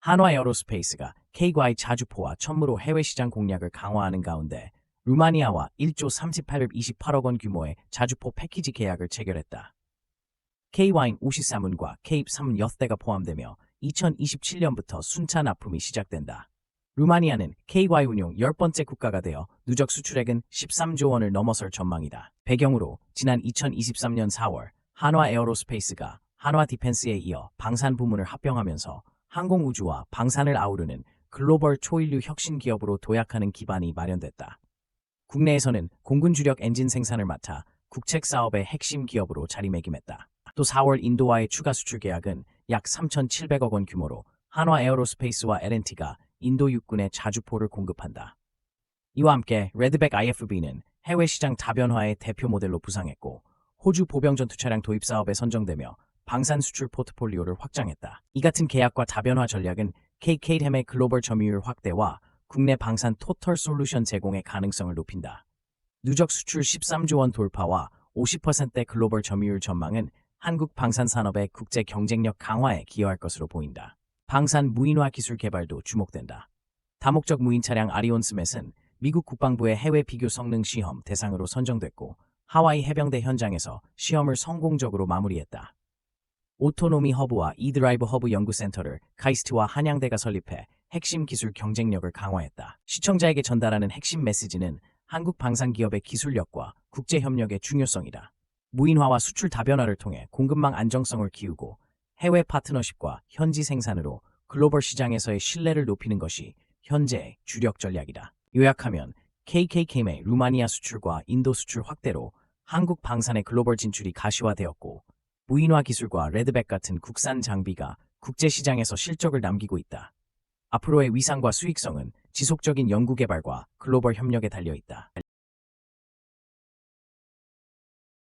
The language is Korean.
한화 에어로스페이스가 K과의 자주포와 천무로 해외 시장 공략을 강화하는 가운데 루마니아와 1조 3828억 원 규모의 자주포 패키지 계약을 체결했다. K와인 53문과 K3문 여대가 포함되며 2027년부터 순차 납품이 시작된다. 루마니아는 K과의 운용 10번째 국가가 되어 누적 수출액은 13조 원을 넘어설 전망이다. 배경으로 지난 2023년 4월 한화 에어로스페이스가 한화 디펜스에 이어 방산 부문을 합병하면서 항공우주와 방산을 아우르는 글로벌 초인류 혁신 기업으로 도약하는 기반이 마련됐다. 국내에서는 공군 주력 엔진 생산을 맡아 국책 사업의 핵심 기업으로 자리매김했다. 또 4월 인도와의 추가 수출 계약은 약 3,700억 원 규모로 한화 에어로스페이스와 L&T가 인도 육군에 자주포를 공급한다. 이와 함께 레드백 IFB는 해외 시장 다변화의 대표 모델로 부상했고 호주 보병 전투 차량 도입 사업에 선정되며 방산 수출 포트폴리오를 확장했다. 이 같은 계약과 다변화 전략은 KK햄의 글로벌 점유율 확대와 국내 방산 토털 솔루션 제공의 가능성을 높인다. 누적 수출 13조 원 돌파와 50%대 글로벌 점유율 전망은 한국 방산 산업의 국제 경쟁력 강화에 기여할 것으로 보인다. 방산 무인화 기술 개발도 주목된다. 다목적 무인 차량 아리온 스맷은 미국 국방부의 해외 비교 성능 시험 대상으로 선정됐고 하와이 해병대 현장에서 시험을 성공적으로 마무리했다. 오토노미 허브와 이드라이브 허브 연구센터를 카이스트와 한양대가 설립해 핵심 기술 경쟁력을 강화했다. 시청자에게 전달하는 핵심 메시지는 한국 방산기업의 기술력과 국제협력의 중요성이다. 무인화와 수출 다변화를 통해 공급망 안정성을 키우고 해외 파트너십과 현지 생산으로 글로벌 시장에서의 신뢰를 높이는 것이 현재의 주력 전략이다. 요약하면 KKK의 루마니아 수출과 인도 수출 확대로 한국 방산의 글로벌 진출이 가시화되었고 무인화 기술과 레드백 같은 국산 장비가 국제 시장에서 실적을 남기고 있다. 앞으로의 위상과 수익성은 지속적인 연구개발과 글로벌 협력에 달려 있다.